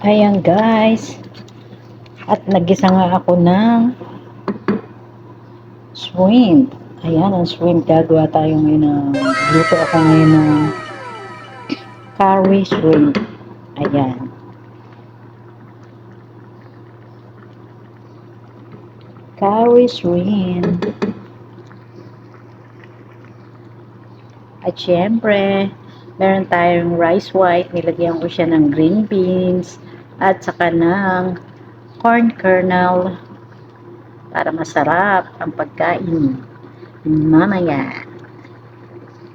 Ayan guys. At nagisa nga ako ng shrimp. Ayan, ang shrimp. Gagawa tayo ngayon ng, luto ako ngayon ng curry shrimp. Ayan. Curry shrimp. At syempre, meron tayong rice white. Nilagyan ko siya ng green beans at saka ng corn kernel para masarap ang pagkain mamaya.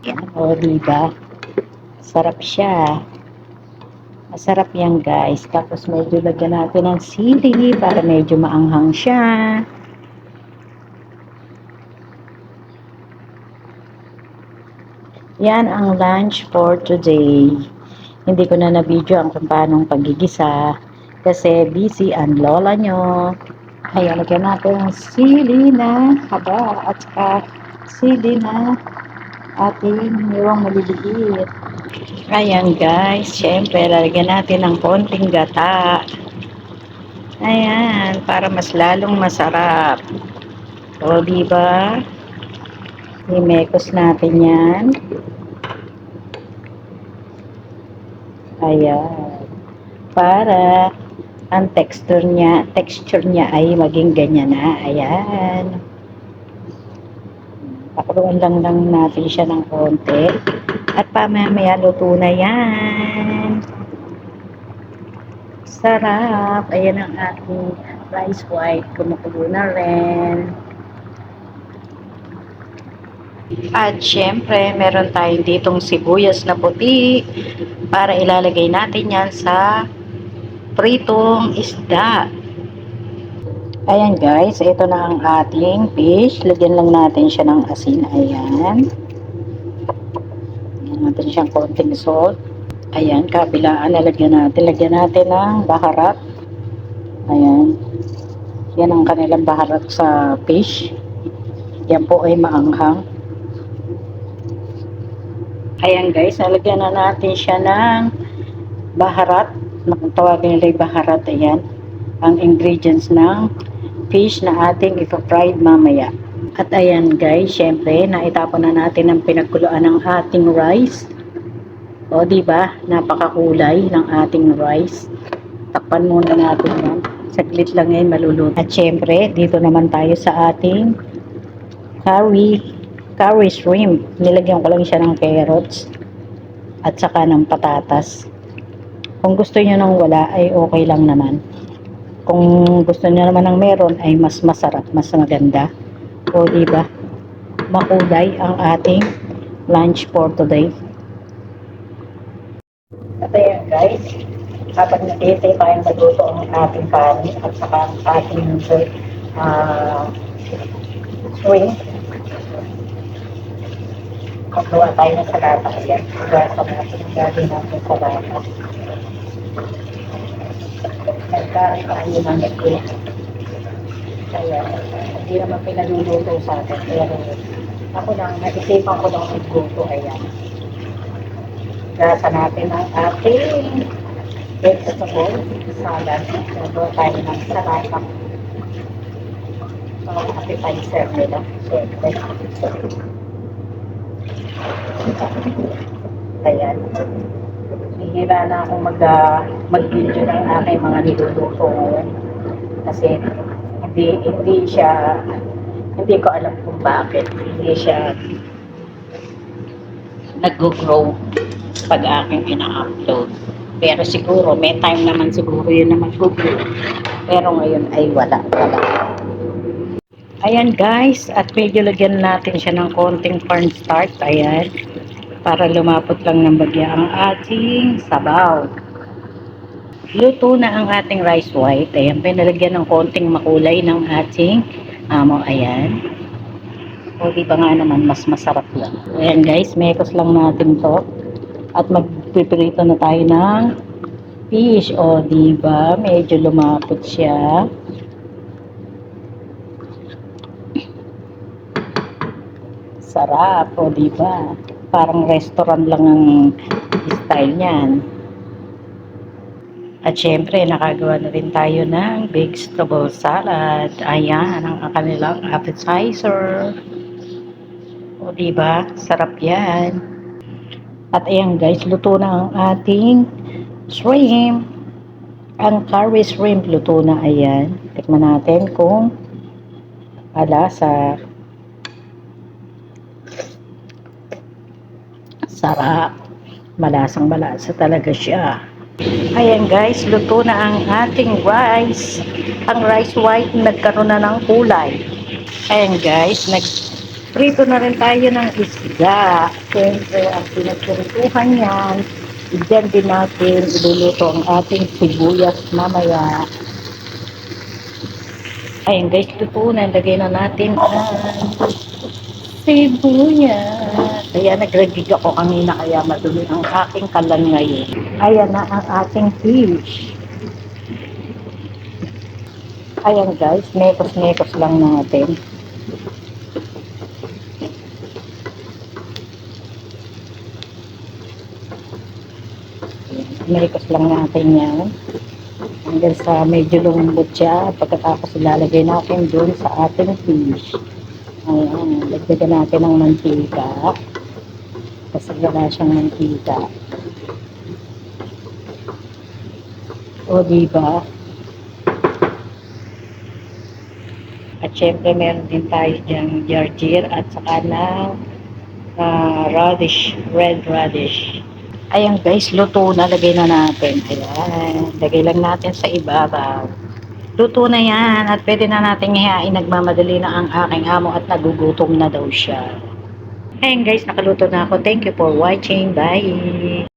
Yan, o diba? Sarap siya. Masarap yan guys. Tapos medyo lagyan natin ng sili para medyo maanghang siya. Yan ang lunch for today. Hindi ko na na-video ang kung paano pagigisa kasi busy ang lola nyo. Ayan, lagyan natin sili na haba at saka sili na ating niwang maliliit. Ayan guys, syempre lalagyan natin ng konting gata. Ayan, para mas lalong masarap. O, diba? Imekos natin yan. Ayan. Para ang texture niya, texture niya ay maging ganyan na. Ayan. Pakuluan lang lang natin siya ng konti. At pamamaya luto na yan. Sarap. Ayan ang ating rice white. Kumukulo na rin. At syempre, meron tayong ditong sibuyas na puti para ilalagay natin yan sa pritong isda. Ayan guys, ito na ang ating fish. Lagyan lang natin siya ng asin. Ayan. Lagyan natin siyang konting salt. Ayan, kabilaan. Nalagyan natin. Lagyan natin ng baharat. Ayan. Yan ang kanilang baharat sa fish. Yan po ay maanghang. Ayan guys, nalagyan na natin siya ng baharat. Tawagin nila yung baharat. Ayan. Ang ingredients ng fish na ating ipa-fried mamaya. At ayan guys, syempre, naitapon na natin ang pinagkuluan ng ating rice. O, ba? Napakakulay ng ating rice. Takpan muna natin yan. Saglit lang ngayon maluluto. At syempre, dito naman tayo sa ating curry curry shrimp. Nilagyan ko lang siya ng carrots at saka ng patatas. Kung gusto niyo nang wala ay okay lang naman. Kung gusto niyo naman ng meron ay mas masarap, mas maganda. O di ba? Makulay ang ating lunch for today. At ayan guys, habang natitay tayong magluto ang ating kanin at saka ang ating uh, shrimp, Maggawa tayo ng salata. Ayan. Gasa natin ang gagawin natin salata. Nagkaroon tayo ng nagkulit. Kaya, hindi naman pinaluluto sa atin. Kaya, ako lang, naisipan ko lang magluto. Ayan. Gasa natin ang ating vegetable salad. Nagawa tayo ng salata. So, appetizer nila. Siyempre. Ayan. Hihira na akong mag, uh, mag-video ng aking mga niluluto ngayon. Kasi hindi, hindi siya, hindi ko alam kung bakit. Hindi siya nag-grow pag aking ina-upload. Pero siguro, may time naman siguro yun na mag-grow. Pero ngayon ay wala, wala. Ayan guys, at medyo lagyan natin siya ng konting cornstarch. Ayan para lumapot lang ng bagya ang ating sabaw. Luto na ang ating rice white. Ayan, pinalagyan ng konting makulay ng ating amo. Ayan. O, di ba nga naman, mas masarap lang. Ayan guys, mekos lang natin to. At magpiprito na tayo ng fish. O, di ba? Medyo lumapot siya. Sarap, o di ba? Parang restaurant lang ang style niyan. At syempre, nakagawa na rin tayo ng vegetable salad. Ayan, ang kanilang appetizer. O, diba? Sarap yan. At ayan guys, luto na ang ating shrimp. Ang curry shrimp luto na ayan. Tikman natin kung alasa. Sarap. Malasang malasa talaga siya. Ayan guys, luto na ang ating rice. Ang rice white nagkaroon na ng kulay. Ayan guys, nag prito na rin tayo ng isda. Siyempre, ang pinagpirituhan yan, Diyan din natin iluluto ang ating sibuyas mamaya. Ayan guys, luto na. Lagay na natin ang sibuyas. Kaya nag-review ako kanina kaya madumi ang aking kalan ngayon. Ayan na ang ating fish. Ayan guys, mekos-mekos lang natin. Mekos lang natin yan. Hanggang sa medyo lumambot siya. Pagkatapos ilalagay natin doon sa ating fish. Ayan, dagdagan natin ng mantika. Kasi wala siyang mantika. O, diba? At syempre, meron din tayo diyang jarjir at saka ng ah, radish, red radish. Ayan guys, luto na. Lagay na natin. Ayan. Lagay lang natin sa ibabaw. Luto na yan at pwede na natin ihain. Nagmamadali na ang aking amo at nagugutom na daw siya. Ayan guys, nakaluto na ako. Thank you for watching. Bye!